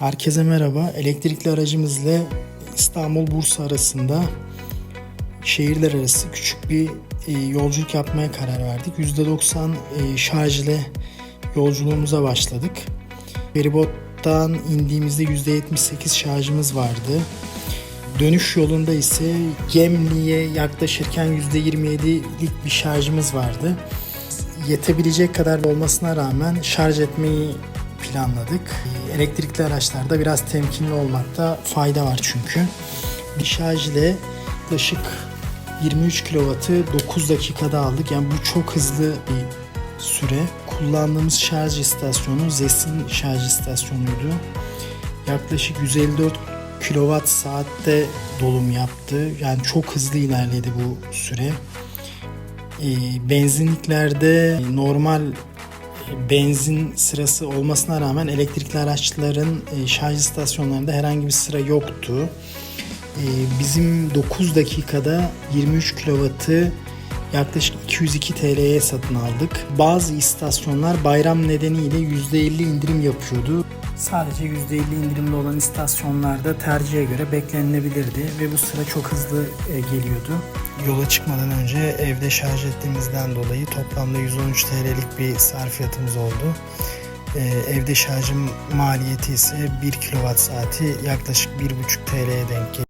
Herkese merhaba. Elektrikli aracımızla İstanbul-Bursa arasında şehirler arası küçük bir e, yolculuk yapmaya karar verdik. %90 e, şarj ile yolculuğumuza başladık. Feribot'tan indiğimizde %78 şarjımız vardı. Dönüş yolunda ise Gemli'ye yaklaşırken %27'lik bir şarjımız vardı. Yetebilecek kadar olmasına rağmen şarj etmeyi planladık. Elektrikli araçlarda biraz temkinli olmakta fayda var çünkü. Bir şarj ile yaklaşık 23 kW'ı 9 dakikada aldık. Yani bu çok hızlı bir süre. Kullandığımız şarj istasyonu Zesin şarj istasyonuydu. Yaklaşık 154 kWh saatte dolum yaptı. Yani çok hızlı ilerledi bu süre. E, benzinliklerde normal benzin sırası olmasına rağmen elektrikli araçların e, şarj istasyonlarında herhangi bir sıra yoktu. E, Bizim 9 dakikada 23 kW'ı yaklaşık 202 TL'ye satın aldık. Bazı istasyonlar bayram nedeniyle %50 indirim yapıyordu. Sadece %50 indirimli olan istasyonlarda tercihe göre beklenilebilirdi ve bu sıra çok hızlı e, geliyordu. Yola çıkmadan önce evde şarj ettiğimizden dolayı toplamda 113 TL'lik bir sarfiyatımız oldu. E, Evde şarjın maliyeti ise 1 kWh saati yaklaşık 1,5 TL'ye denk geliyor.